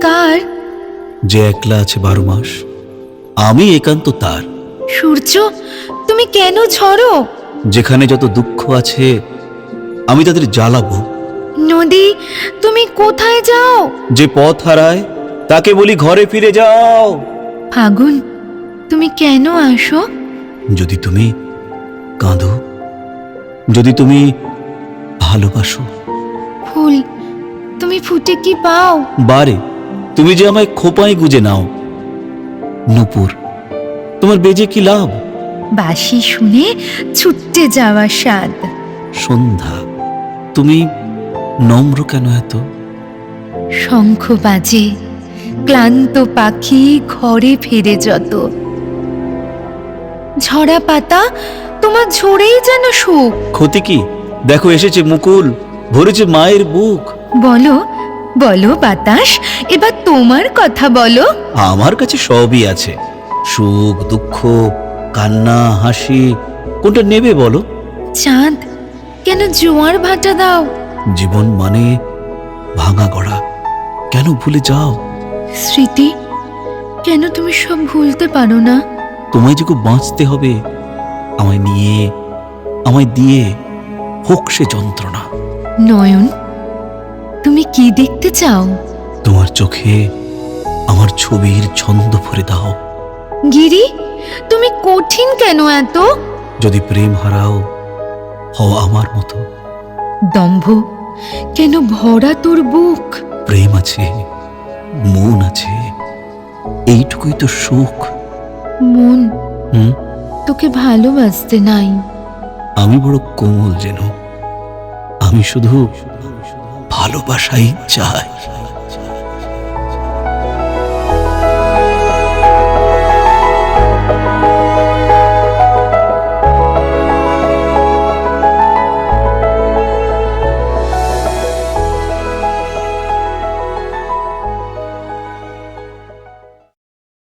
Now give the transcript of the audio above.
কার? যে একলা আছে বারো মাস আমি একান্ত তার। সূর্য তুমি কেন ঝরো যেখানে যত দুঃখ আছে আমি তাদের জ্বালাবো। নদী তুমি কোথায় যাও? যে পথ হারায় তাকে বলি ঘরে ফিরে যাও। ফাগুন তুমি কেন আসো? যদি তুমি কাঁদো যদি তুমি ভালোবাসো। ফুল তুমি ফুটে কি পাও? বারে তুমি যে আমায় খোপায় গুজে নাও। নুপুর তোমার বেজে কি লাভ? বাসি শুনে ছুটতে যাওয়া স্বাদ। সন্ধ্যা তুমি নম্র কেন এত? শঙ্খ বাজে ক্লান্ত পাখি ঘরে ফিরে যত। ঝরা পাতা তোমার ঝরেই যেন সুখ। ক্ষতি কি? দেখো এসেছে মুকুল ভরেছে মায়ের বুক। বলো বলো বাতাস এবার তোমার কথা বলো। আমার কাছে সবই আছে। সুখ দুঃখ কান্না হাসি কোনটা নেবে বলো? চাঁদ কেন জোয়ার ভাটা দাও? জীবন মানে ভাঙা গড়া। কেন ভুলে যাও? স্মৃতি কেন তুমি সব ভুলতে পারো না? তোমায় যে বাঁচতে হবে আমায় নিয়ে আমায় দিয়ে হোক সে যন্ত্রণা। নয়ন তুমি কি দেখতে চাও? তোমার চোখে আমার ছবির ছন্দ ভরে দাও। গিরি তুমি কঠিন কেন এত? যদি প্রেম হারাও হও আমার মতো। দম্ভ কেন ভরা তোর বুক? প্রেম আছে মন আছে এইটুকুই তো সুখ। মন? হুম? তোকে ভালোবাসতে নাই। আমি বড় কোমল যেন। আমি শুধু ভালোবাসাই চাই।